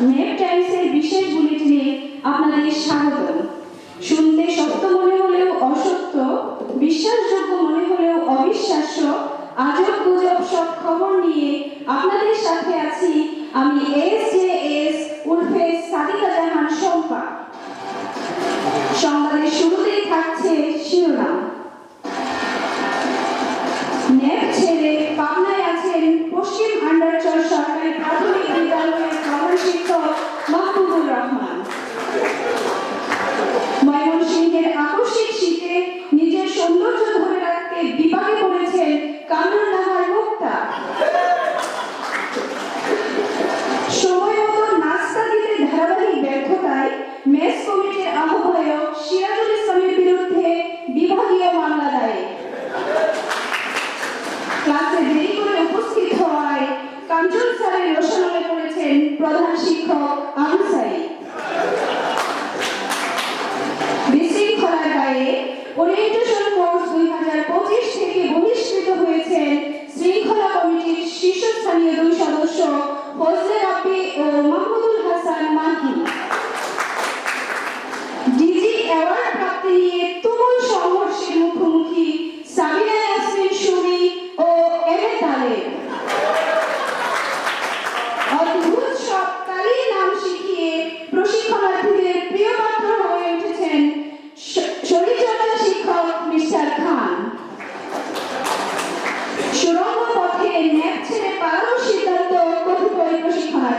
নেপ টাইমসের বিশেষ বুলেটিনে আপনাদের স্বাগত শুনতে সত্য মনে হলেও অসত্য, বিশ্বাসযোগ্য মনে হলেও অবিশ্বাস্য আজব গুজব সব খবর নিয়ে আপনাদের সাথে আছি আমি এস জে এস উর্ফে সাদিকা জাহান শম্পা। সংবাদের শুরুতেই থাকছে শিরোনাম। ছেড়ে পাবনায় আছেন পশ্চিম আন্ডারচর শিক্ষক মাহবুবুর রহমান। ময়মনসিংহের আকস্মিক গায়ে ওরিয়েন্টেশন কোর্স দুই হাজার পঁচিশ থেকে বহিষ্কৃত হয়েছেন শৃঙ্খলা কমিটির শীর্ষস্থানীয় দুই সদস্য ফজলে রাব্বি ও মাহমুদুল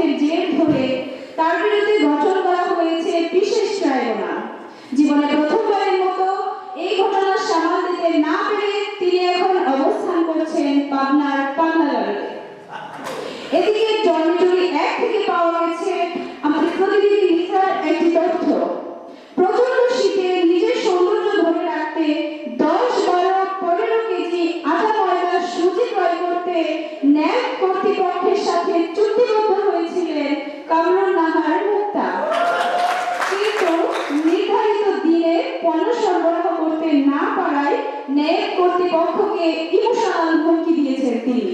তথ্যের জের ধরে তার বিরুদ্ধে গঠন করা হয়েছে বিশেষ ট্রাইব্যুনাল। জীবনে প্রথমবারের মতো এই ঘটনা সামাল দিতে না পেরে তিনি এখন অবস্থান করছেন পাবনার পাবনা এদিকে পারায় ন্যাক কর্তৃপক্ষকে ইমোশনাল হুমকি দিয়েছেন তিনি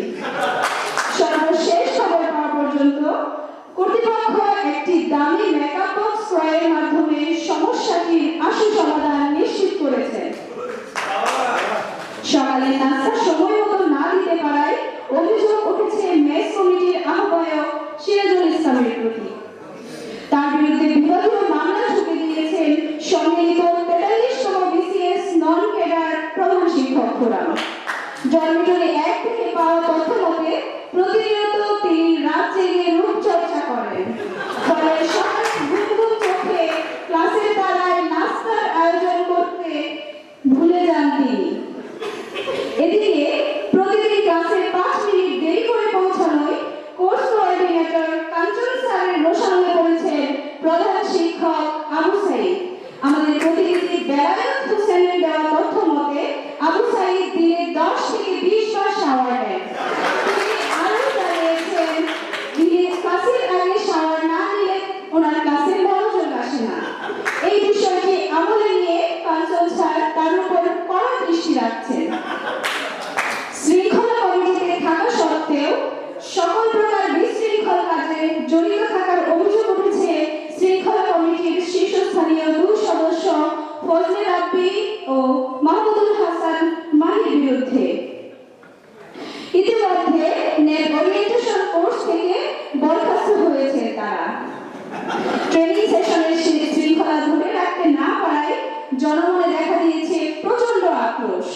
মাহমুদুল হাসান মাহির বিরুদ্ধে। ইতিমধ্যে নেট কোর্স থেকে বরখাস্ত হয়েছে তারা। ট্রেনিং সেশনের শৃঙ্খলা ধরে রাখতে না পারায় জনমনে দেখা দিয়েছে প্রচণ্ড আক্রোশ।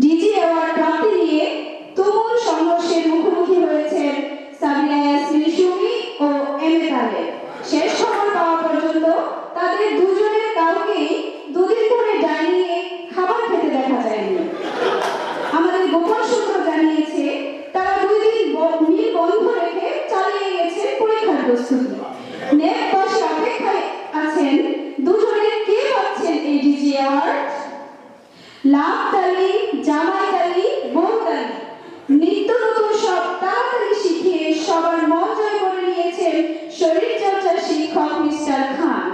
ডিজি অ্যাওয়ার্ড শরীর চর্চার শিক্ষক মিস্টার খান।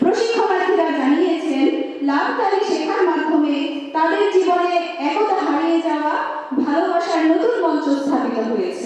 প্রশিক্ষণার্থীরা জানিয়েছেন লাভ তালি শেখার মাধ্যমে তাদের জীবনে একতা হারিয়ে যাওয়া ভালোবাসার নতুন স্থাপিত হয়েছে।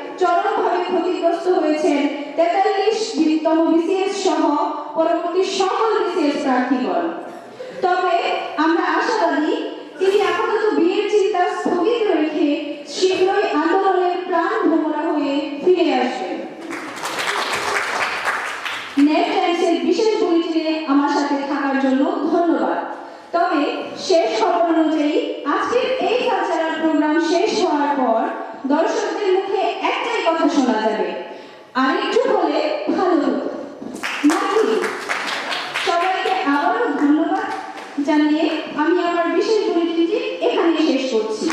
চরমভাবে ক্ষতিগ্রস্ত হয়েছেন। তেতাল্লিশ তম বিসিএস সহ পরবর্তী সকল বিসিএস প্রার্থীগণ। তবে আমরা আশাবাদী, তিনি আপাতত বিয়ের চিন্তা স্থগিত রেখে শীঘ্রই আন্দোলনের প্রাণ ভোমরা হয়ে ফিরে আসবেন। নেট বিশেষ বুলেটিনে আমার সাথে থাকার জন্য ধন্যবাদ। তবে শেষ খবর অনুযায়ী আজকের এই কালচারাল প্রোগ্রাম শেষ হওয়ার পর দর্শকদের আমি আমার বিশেষ বুলেটিনটি এখানে শেষ করছি।